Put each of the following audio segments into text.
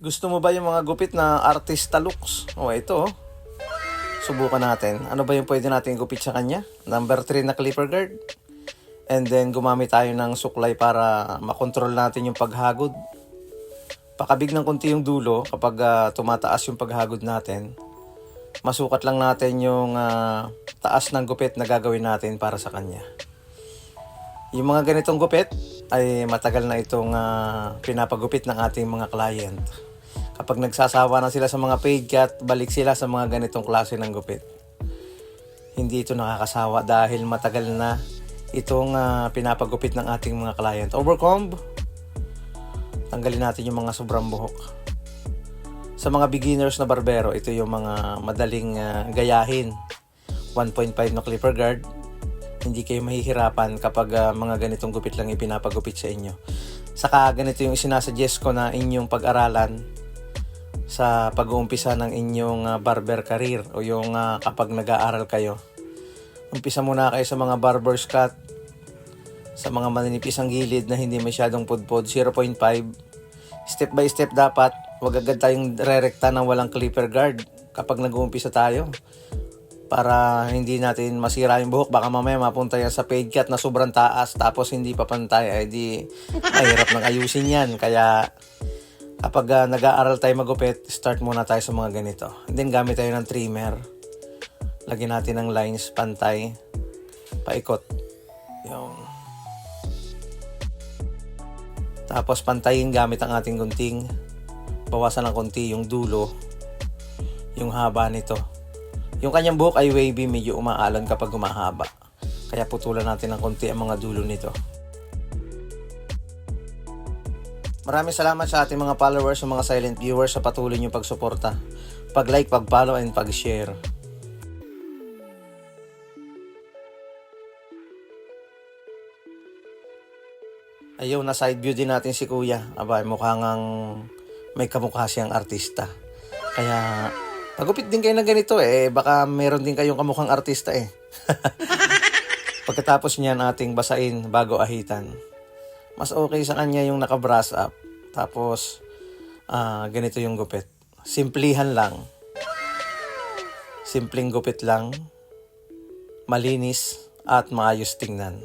Gusto mo ba yung mga gupit na artista looks? O ito oh. Subukan natin. Ano ba yung pwede natin gupit sa kanya? Number 3 na clipper guard. And then gumamit tayo ng suklay para makontrol natin yung paghagod. Pakabig ng konti yung dulo kapag ah, tumataas yung paghagod natin. Masukat lang natin yung ah, taas ng gupit na gagawin natin para sa kanya. Yung mga ganitong gupit ay matagal na itong ah, pinapagupit ng ating mga client. Kapag nagsasawa na sila sa mga paid cut, balik sila sa mga ganitong klase ng gupit. Hindi ito nakakasawa dahil matagal na itong ah, pinapagupit ng ating mga client. Overcomb, tanggalin natin yung mga sobrang buhok. Sa mga beginners na barbero, ito yung mga madaling ah, gayahin. 1.5 na clipper guard, hindi kayo mahihirapan kapag ah, mga ganitong gupit lang ipinapagupit sa inyo. Saka ganito yung isinasuggest ko na inyong pag-aralan sa pag-uumpisa ng inyong ah, barber career o yung ah, kapag nag-aaral kayo. Umpisa muna kayo sa mga barber's cut, sa mga maninipis ang gilid na hindi masyadong pudpod, 0.5. Step by step dapat, wag agad tayong re-rekta ng walang clipper guard kapag nag-uumpisa tayo para hindi natin masira yung buhok. Baka mamaya mapunta yan sa paid cut na sobrang taas tapos hindi pa pantay. Ay di, mahirap nang ayusin yan. Kaya kapag ah, nag-aaral tayo magupit, start muna tayo sa mga ganito. And then gamit tayo ng trimmer. Lagyan natin ng lines pantay. Paikot. Yung. Tapos pantayin gamit ang ating gunting. Bawasan ng konti yung dulo. Yung haba nito. Yung kanyang buhok ay wavy, medyo umaalon kapag humahaba. Kaya putulan natin ng konti ang mga dulo nito. Maraming salamat sa ating mga followers, sa mga silent viewers sa patuloy niyong pagsuporta. Pag-like, pag-follow, and pag-share. Ayun, na side view din natin si Kuya. Aba, mukhang ang may kamukha siyang artista. Kaya, pagupit din kayo ng ganito eh. Baka meron din kayong kamukhang artista eh. Pagkatapos niyan ating basain bago ahitan. Mas okay sa kanya yung naka-brush up. Tapos, ah, ganito yung gupit. Simplihan lang. Simpleng gupit lang. Malinis at maayos tingnan.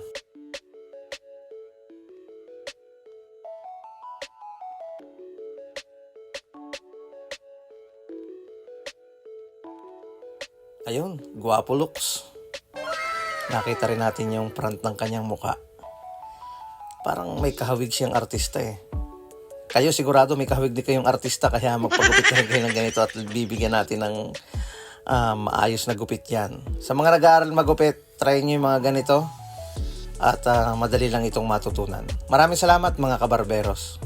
Ayun, guwapo looks. Nakita rin natin yung front ng kanyang muka. Parang may kahawig siyang artista eh. Kayo sigurado may kahawig din kayong artista kaya magpagupit na kayo ng ganito at bibigyan natin ng um, maayos na gupit yan. Sa mga nag-aaral magupit, try nyo yung mga ganito at ah, madali lang itong matutunan. Maraming salamat mga kabarberos.